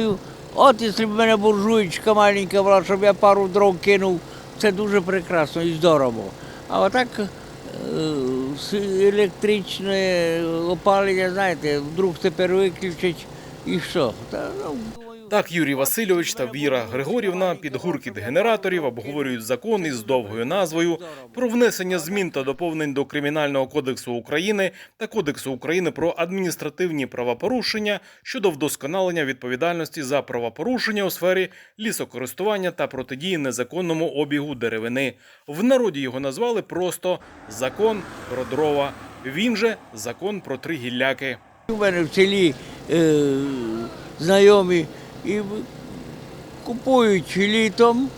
думаю, от якщо б мене буржуєчка маленька була, щоб я пару дров кинув, це дуже прекрасно і здорово. А отак е, електричне опалення, знаєте, вдруг тепер виключать і що? Та, ну, Так Юрій Васильович та Віра Григорівна під гуркіт генераторів обговорюють закон із довгою назвою про внесення змін та доповнень до Кримінального кодексу України та Кодексу України про адміністративні правопорушення щодо вдосконалення відповідальності за правопорушення у сфері лісокористування та протидії незаконному обігу деревини. В народі його назвали просто закон про дрова. Він же закон про три гілляки. У мене в селі е, знайомі і купують літом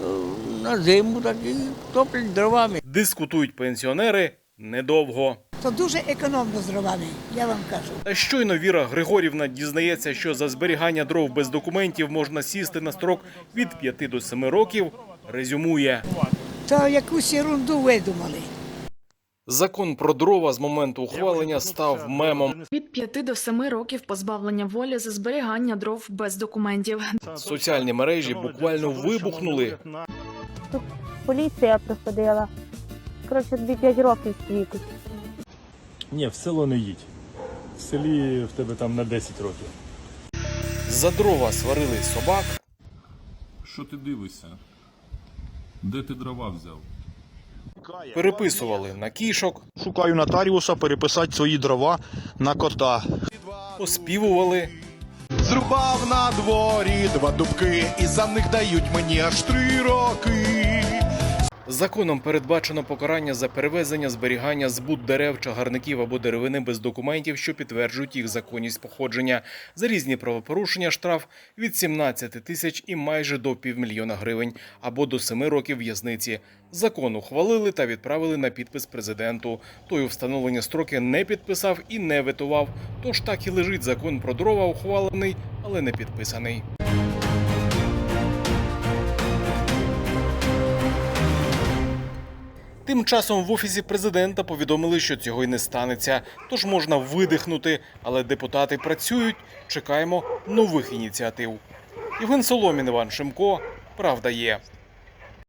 е, на зиму так і топлять дровами. Дискутують пенсіонери недовго. То дуже економно з дровами, я вам кажу. Та щойно Віра Григорівна дізнається, що за зберігання дров без документів можна сісти на строк від 5 до 7 років, резюмує. То якусь ерунду видумали. Закон про дрова з моменту ухвалення став мемом. Від 5 до 7 років позбавлення волі за зберігання дров без документів. Соціальні мережі буквально вибухнули. поліція приходила. Коротше, 5 років світить. Ні, в село не їдь. В селі в тебе там на 10 років. За дрова сварили собак, Що ти дивишся? Де ти дрова взяв? Переписували на кішок, Шукаю нотаріуса переписати свої дрова на кота. оспівували, Зрубав на дворі два дубки, і за них дають мені аж три роки. Законом передбачено покарання за перевезення, зберігання, збут дерев, чагарників або деревини без документів, що підтверджують їх законність походження. За різні правопорушення штраф від 17 тисяч і майже до півмільйона гривень або до 7 років в'язниці. Закон ухвалили та відправили на підпис президенту. Той у встановлені строки не підписав і не ветував. Тож так і лежить закон про дрова, ухвалений, але не підписаний. Тим часом в офісі президента повідомили, що цього й не станеться, тож можна видихнути. Але депутати працюють. Чекаємо нових ініціатив. Євген Соломін, Іван Шимко. Правда є.